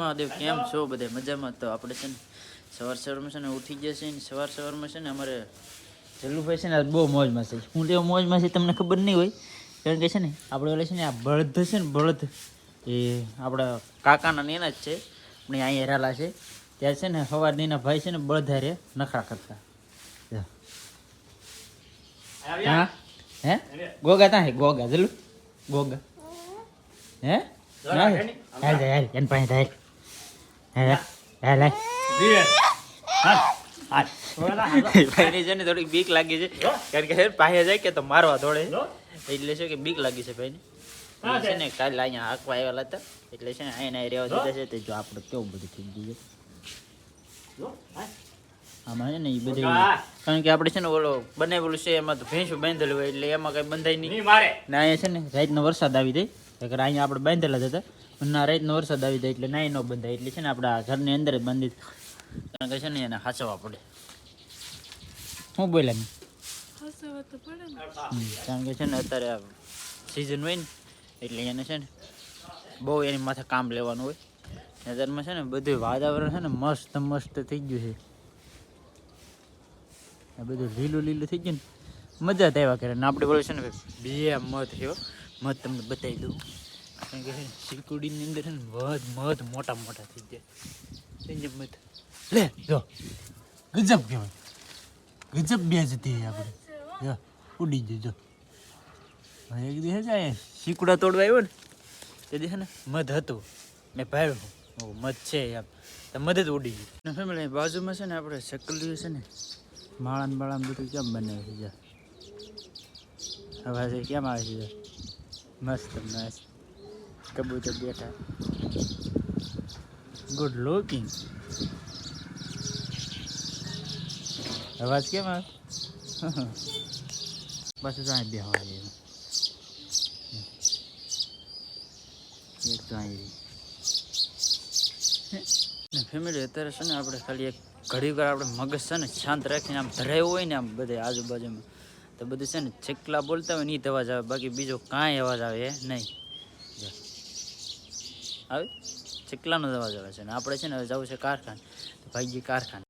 મહાદેવ કેમ છો બધે? મજામાં? તો આપણે છે ને સવાર સવારમાં છે ને ઉઠી ગયા છે ને સવાર સવારમાં છે ને અમારે જલ્લુભાઈ છે ને બહુ મોજમાં છે. હું તેવો મોજમાં છે તમને ખબર નહીં હોય કારણ કે છે ને આપણે ઓલે છે ને આ બળદ છે ને બળદ એ આપણા કાકાના ને એના જ છે આપણે અહીંયા હેરાલા છે. ત્યાં છે ને સવાર નીના ભાઈ છે ને બળદ હારે નખરા કરતા. હા? હે? ગોગા ત્યાં હે? ગોગા જલ્લુ ગોગા. હે? ના હે? હાલ જાય હાલ એન પાસે હાલ. હાલ હાલ હાલ ભાઈને છે ને થોડીક બીક લાગી છે કારણ કે પાસે જાય કે તો મારવા દોડે એટલે છે કે બીક લાગી છે ભાઈને છે ને કાલે અહીંયા હાંકવા આવેલા હતા એટલે છે ને અહીંયા રહેવા દીધા છે તો જો આપણે કેવું બધું થઈ ગયું છે આમાં છે ને એ બધું કારણ કે આપણે છે ને ઓલો બનાવેલું છે એમાં તો ભેંસું બાંધેલું હોય એટલે એમાં કઈ બંધાય નહીં ના અહીંયા છે ને રાતનો વરસાદ આવી જાય નકર અહીંયા આપણે બાંધેલા જ હતા ના રાતનો વરસાદ આવી જાય એટલે નાય ન બંધાય. એટલે છે ને આપણે ઘરની અંદર જ બંધી કારણ કે છે ને એને હાચવવા પડે. શું બોલ્યા મેં કારણ કે છે ને અત્યારે સિઝન હોય ને એટલે એને છે ને બહુ એની માથે કામ લેવાનું હોય. નજરમાં છે ને બધું વાતાવરણ છે ને મસ્ત મસ્ત થઈ ગયું છે. આ બધું લીલું લીલું થઈ ગયું ને. મજા જ આવ્યા કરે. ને આપણે બોલે છે ને બે મધ થયો મધ તમને બતાવી દઉં. કારણ કે છે અંદર છે ને મધ મધ મોટા મોટા થઈ જાય. થઈ મધ. લે, જો. ગજબ કહેવાય. ગજબ બે જતી આપણે. જો, ઉડી જજો જો. એક દિવસ જાય શીકુડા તોડવા આવ્યો ને, તે દિવસે ને મધ હતું. મેં ભાવ્યું મધ છે એમ. તો મધ જ ઉડી ગયું. ફેમિલી બાજુમાં છે ને આપણે ચકલીઓ છે ને, માળાને બાળાને બધું કેમ બને છે હવે કેમ આવે છે મસ્ત મસ્ત. કબૂતર બેઠા. ગુડ લુકિંગ અવાજ કેમ આવે? બસ જાય બે હવા એક તો અહીં ફેમિલી અત્યારે છે ને આપણે ખાલી એક ઘડી વાર આપણે મગજ છે ને શાંત રાખીને આમ ધરાયું હોય ને આમ બધે આજુબાજુમાં. તો બધું છે ને છેકલા બોલતા હોય ને એ જ અવાજ આવે. બાકી બીજો કાંઈ અવાજ આવે નહીં. આવે? ચકલાનો અવાજ આવે છે ને આપણે છે ને હવે જવું છે કારખાને. તો ભાઈજી કારખાને.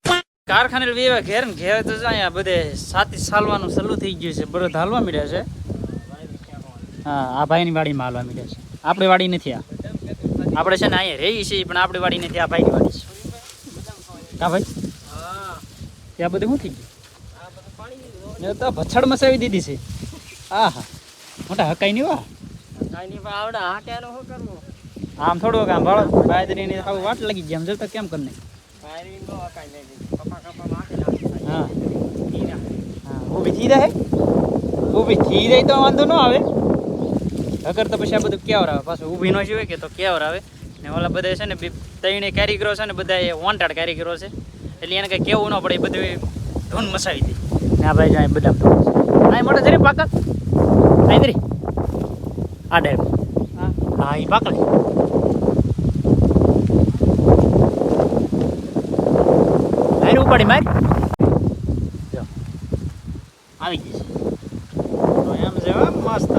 કારખાને વેવા ઘેર ને ઘેર તો જાય આ બધે સાતી સાલવાનું સલું થઈ ગયું છે. બરોબર હાલવા મળ્યા છે? હા આ ભાઈની વાડીમાં હાલવા મળ્યા છે. આપણી વાડી નથી આ. આપણે છે ને અહીંયા રહી છીએ પણ આપણી વાડી નથી આ ભાઈની વાડી છે. હા ભાઈ? ત્યાં બધું શું થઈ ગયું? તો ભછડ મસાવી દીધી છે. આ હા મોટા હકાઈ નહીં વા આમ થોડુંક આમ ભાળો બાજરીની આવું વાટ લાગી ગઈ. આમ તો કેમ કરીને? હા. હા. ઊભી થઈ રહે ઊભી થઈ રહી તો વાંધો ન આવે. અગર તો પછી આ બધું કેવર આવે. પાછું ઊભી ન જોઈએ કે તો કેવર આવે. ને ઓલા બધા છે ને ત્રણે કારીગરો છે ને બધા એ વોન્ટેડ કારીગરો છે. એટલે એને કંઈ કેવું ન પડે. એ બધું ધૂન મસાવી દે. ને આ ભાઈ જાય બધા આ મોટા જરી પાકા આ ઇધરી આ ડેમ હા. એ પાકલ માર ઉપાડી માર. જો આવી ગઈ છે. તો એમ છે મસ્ત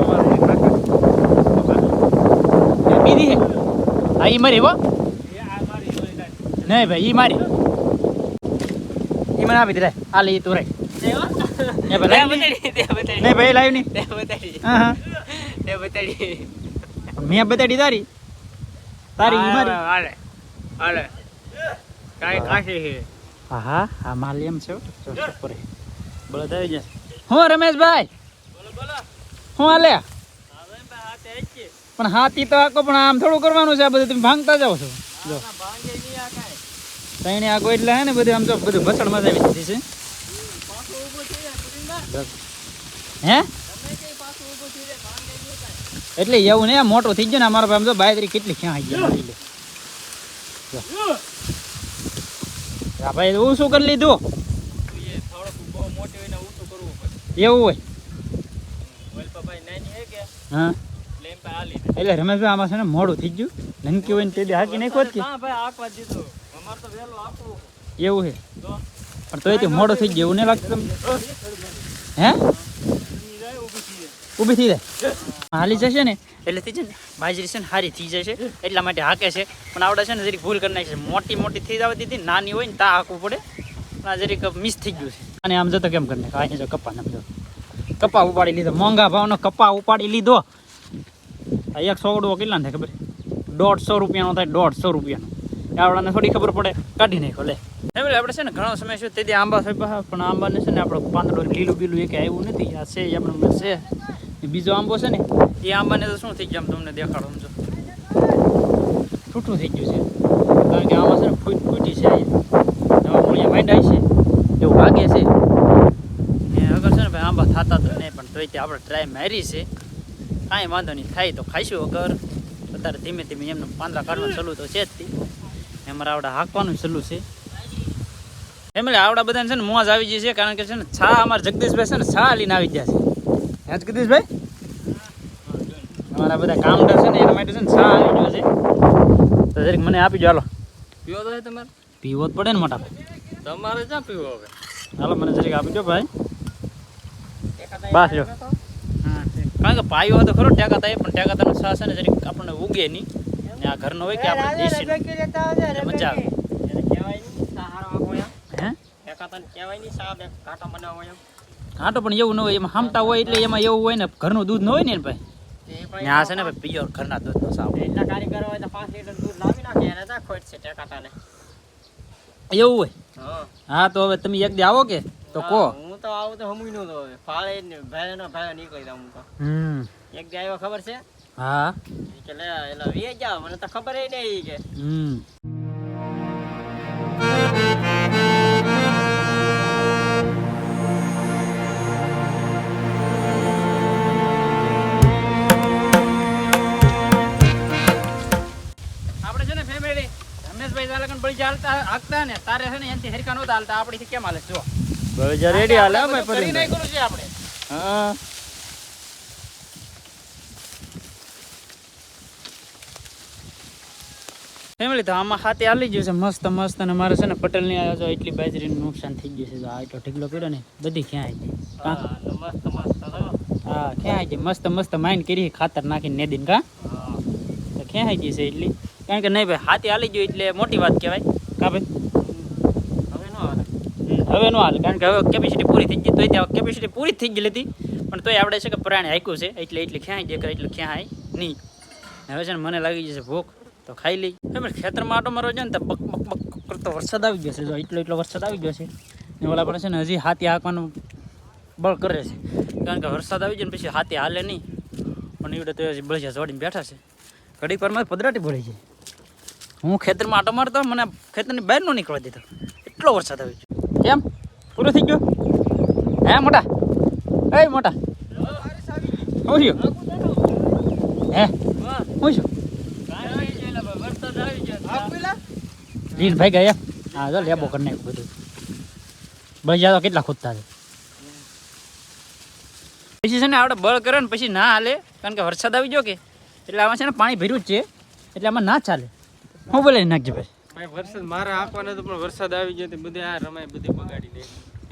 એ બીજી છે? હા ઈ મારી હો. નહીં ભાઈ ઈ મારી. ઈ મને આપી દે. આ લે ઈ તું એ નહીં ભાઈ લાવી નહીં મેં બતાડી તારી. તારી મારી. હા હા આ માલ છે. જો ઉપર બળદ આવી જાય હું રમેશભાઈ? હું હાલે પણ હાથી તો આખો, પણ આમ થોડું કરવાનું છે આ બધું, તમે ભાંગતા જાઓ છો. જો. તઈને આગો એટલે ને બધું આમ તો બધું ભસડ મજાવી દીધી છે. હે? એટલે એવું ને મોટો થઈ ગયો ને, અમારા ભાઈ આમ તો બાયતરી કેટલી ક્યાં આવી ગયા આ ભાઈ હું શું કરી લીધું. એવું હોય. હા એટલે રમેશભાઈ આમાં છે ને મોડું થઈ ગયું. નનકી હોય ને તે દી હાકી નાખો જ કે એવું છે. પણ તોય તે મોડું થઈ ગયું એવું નહીં લાગતું તમને? હે? ઊભી થઈ જાય. હાલી જશે ને? એટલે થઈ જાય ને? બાજરી છે ને સારી થઈ જશે એટલા માટે હાકે છે. પણ આપણે છે ને જરીક ભૂલ કરી નાખી છે. મોટી મોટી થઈ જવા દીધી નાની હોય ને તા હાકવું પડે. પણ આ જરીક મિસ થઈ ગયું છે. અને આમ જતો કેમ કરી નાખે? અહીંયા જો કપા નાખજો કપા ઉપાડી લીધો. મોંઘા ભાવનો કપા ઉપાડી લીધો. એક સોગડવો કેટલા થાય ખબર? દોઢસો રૂપિયાનો થાય દોઢસો રૂપિયાનો. એ આપણાને થોડી ખબર પડે. કાઢી નાખો લે. એટલે આપણે છે ને ઘણો સમય છે તેથી આંબા સાહેબ પણ આંબાને છે ને આપણે પાંદડો લીલું બીલું એક આવ્યું નથી. આ છે આપણે છે. બીજો આંબો છે ને? એ આંબાને તો શું થઈ ગયા તમને દેખાડો સમજો છૂટું થઈ ગયું છે. કારણ કે આમાં છે ને ફૂટ ફૂટી છે નવા મૂળિયા માંડાય છે. એવું લાગે છે. ને અગર છે ને ભાઈ આંબા થતા તો નહીં પણ તોય તે આપણે ટ્રાય મારી છે. કાંઈ વાંધો નહીં થાય તો ખાઈશું અગર. અત્યારે ધીમે ધીમે એમને પાંદડા કાઢવાનું ચાલુ તો છે જ તે. અમારે આવડે હાંકવાનું ચાલુ છે. એમ આવડા બધાને છે ને મોજ આવી ગઈ છે કારણ કે છે ને છા અમારા જગદીશભાઈ છે ને છા લઈને આવી ગયા છે. હે જગદીશભાઈ અમારા બધા કામદાર છે ને એના માટે છે ને સા આવી ગયો છે. તો જરીક મને આપી દો હાલો. પીવો તો છે તમારે? પીવો જ પડે ને મોટા ભાઈ. તમારે ક્યાં પીવો હવે? હાલો મને જરીક આપી દો ભાઈ. બસ જો. હા કારણ કે પાયો તો ખરો ટેકા થાય પણ ટેકા તાનો છા છે ને જરીક આપણને ઉગે નહીં. ને આ ઘરનો હોય કે આપણે દેશી મજા આવે. હે? કાંટો પણ એવું ન હોય એમાં હમતા હોય એટલે એમાં એવું હોય ને ઘરનું દૂધ ન હોય ને ભાઈ. આ છે ને ભાઈ પ્યોર ઘરના દૂધનો સાવ. એટલા કારીગર હોય તો પાંચ લીટર દૂધ લાવી નાખે એને તો ખોટ છે ટેકાટાને એવું હોય? હા. હા તો હવે તમે એક દી આવો કે તો કો હું તો આવું તો હમુઈ નો તો હવે ફાળે ને ભાઈ નો ભાઈ નીકળી જાઉં હું તો. હમ. એક દી આવ્યો ખબર છે? હા. ઈ કે લે એલા વી જાવ મને તો ખબર એ નહીં કે. હમ. ચાલતા હાંકતા ને તારે છે ને એનથી હરકા નહોતા હાલતા આપણીથી કેમ હાલે જો. રેડી હાલે અમે કરી નાખ્યું છે આપણે. હા. ફેમિલી તો આમાં ખાતે હાલી ગયું છે મસ્ત મસ્ત અને મારે છે ને પટેલની આ જો એટલી બાજરીનું નુકસાન થઈ ગયું છે જો આ એટલો ઢીકલો કર્યો ને બધી ક્યાં આવી ગઈ? હા, મસ્ત મસ્ત હા ક્યાં આવી ગઈ? મસ્ત મસ્ત માઇન કરી ખાતર નાખીને નેદીન કા? તો ક્યાં આવી ગઈ છે એટલી? કારણ કે નહીં ભાઈ હાથી હાલી ગયું એટલે મોટી વાત કહેવાય. કા ભાઈ? હવે ન હાલે. હવે ન હાલે. કારણ કે હવે કેપેસિટી પૂરી થઈ ગઈ તોય ત્યાં કેપેસિટી પૂરી થઈ ગઈ હતી. પણ તોય આપણે છે કે પ્રાણી હાક્યું છે એટલે એટલે ક્યાંય જાય એટલે ક્યાંય નહીં. હવે છે ને મને લાગી જશે ભૂખ તો ખાઈ લઈ. હવે ખેતરમાં આટો મારો છે ને તો બક બક બક કરતો વરસાદ આવી ગયો છે. જો એટલો એટલો વરસાદ આવી ગયો છે. ને ઓલા પણ છે ને હજી હાથી હાંકવાનું બળ કરે છે. કારણ કે વરસાદ આવી જાય ને પછી હાથી હાલે નહીં. પણ એવડે તો હજી બળિયા જોડીને બેઠા છે. ઘડીક વારમાં પદરાટી ભળી જાય. હું ખેતરમાં આટો મારતો મને ખેતરની બહાર નો નીકળવા દીધો. એટલો વરસાદ આવી ગયો કેમ? પૂરો થઈ ગયો? હે મોટા? એ મોટા. હું છું? હે? હું છું? ભાઈ, ગયો? હા જો લેબો કરી નાખ્યું બધું. બજા તો કેટલા ખોદતા છે. પછી છે ને આપણે બળ કરે ને પછી ના હાલે. કારણ કે વરસાદ આવી ગયો કે એટલે આમાં છે ને પાણી ભર્યું જ છે. એટલે આમાં ના ચાલે. હું બોલે નાખજે ભાઈ. ભાઈ વરસાદ મારા આંકવાના તો પણ વરસાદ આવી ગયો તો બધે આ રમાય બધે બગાડી દે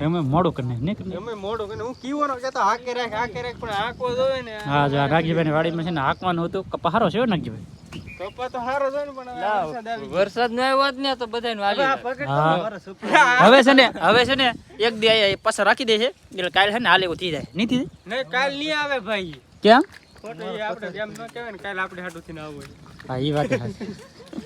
અમે મોડું કરીને નહીં કરીને. અમે મોડું કરીને હું કીવો નો કહેતો હાકે રાખ હાકે રાખ પણ હાંકવો જોઈએ ને. હા જો આ નાગજીભાઈ વાડીમાં છે ને હાંકવાનું હતું. કપા હારો છે નાગજીભાઈ કપા તો હારો છે ને પણ વરસાદ ન આવ્યો જ ને તો બધાને હવે વાલી. હવે છે ને હવે છે ને એક દે આયા પાછા રાખી દે છે. એટલે કાલ છે ને હાલ એવું થઈ જાય. નહીં થઈ નહીં કાલ નહીં આવે ભાઈ. કેમ ખોટું આપણે જેમ ન કહેવાય ને કાલ આપણે હાટું થી આવું હા એ વાત છે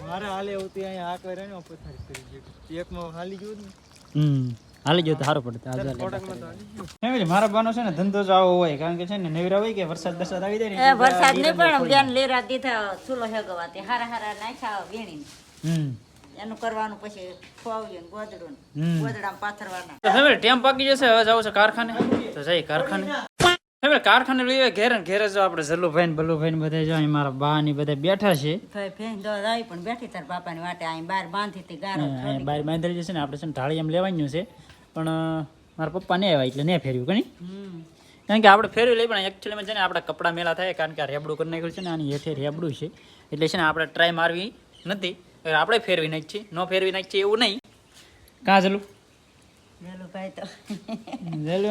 મારે હાલે એવું અહીંયા હાક કરે ને પથારી કરી ગયું. એકમાં હાલી ગયો ને. હમ હાલી ગયો તો સારું પડે આજે હાલે. થોડાકમાં તો હાલી ફેમિલી મારા બાનો છે ને ધંધો જ આવો હોય કારણ કે છે ને નેવરા હોય કે વરસાદ વરસાદ આવી જાય ને એ વરસાદ ને પણ બેન લેરા દીધા ચૂલો હેગવાતી હારા હારા નાખ્યા વીણીને. હમ. એનું કરવાનું પછી ખોવાવ્યું ગોદડું ને. ગોદડામાં પાથરવાના. તો ફેમિલી ટેમ પાકી જશે હવે જવું છે કારખાને. તો જઈ કારખાને. ફેમિલી કારખાને લઈએ ઘેર ને ઘેર જો આપણે જલ્લુભાઈ ને બલ્લુભાઈ ને બધા જો મારા બા ની બધા બેઠા છે. ભાઈ ફેન દો આવી પણ બેઠી તાર બાપાની વાટે. અહીં બાર બાંધી હતી ગારો બાર બહાર બાંધેલી જશે ને આપણે છે ને ઢાળી એમ લેવાનું છે. પણ મારા પપ્પા ને આવ્યા એટલે નહીં ફેરવ્યું કણી કારણ કે આપણે ફેરવી લઈ પણ એકચ્યુઅલીમાં છે ને આપણા કપડાં મેલા થાય કારણ કે આ રેબડું કરી નાખ્યું છે ને આની હેઠે રેબડું છે. એટલે છે ને આપણે ટ્રાય મારવી નથી. આપણે ફેરવી નાખીએ ન ફેરવી નાખીએ એવું નહીં. કાં ચલું વેલું ભાઈ તો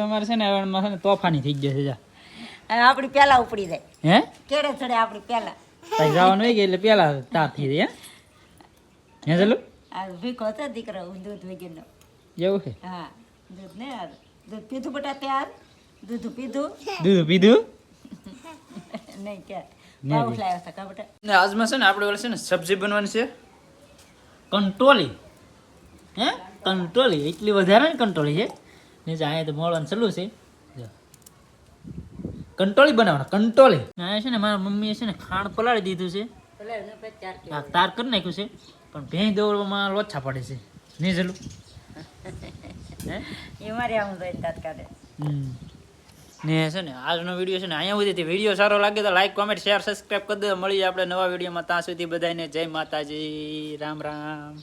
અમારે છે ને હવે છે ને તોફાની થઈ ગયા છે જા. હવે આપણી પેલા ઉપડી જાય. હે? કેડે ચડે આપણી પેલા. પછી જવાનું હોય કે એટલે પેલા તાર થઈ જાય હે? ચાલો આ ભીખો હતો દીકરો દૂધ વગેરેનો. એવું છે? હા દૂધ ને યાર દૂધ પીધું બટા ત્યાર? દૂધ પીધું? દૂધ પીધું? નહીં કે. પાઉસ બી. હતા કા બટા ને આજમાં છે ને આપણે ઓલા છે ને સબ્જી બનવાની છે? કંટોલી. હે? કંટોલી એટલી વધારે ને કંટ્રોલી છે. ને જાય તો મળવાનું ચાલુ છે. કંટ્રોલી બનાવવાના ના છે ને મારા મમ્મીએ છે ને ખાણ પલાળી દીધું છે. તાર કરી નાખ્યું છે પણ ભેંસ દોડવામાં લોચા પડે છે. નહીં ચાલુ હે? એ મારી આમ તાત કાઢે. ને છે ને આજનો વીડિયો છે ને અહીંયા સુધી વીડિયો સારો લાગે તો લાઈક કોમેન્ટ શેર સબસ્ક્રાઈબ કરી દો મળીએ આપણે નવા વિડીયોમાં. ત્યાં સુધી બધાને જય માતાજી. રામ રામ.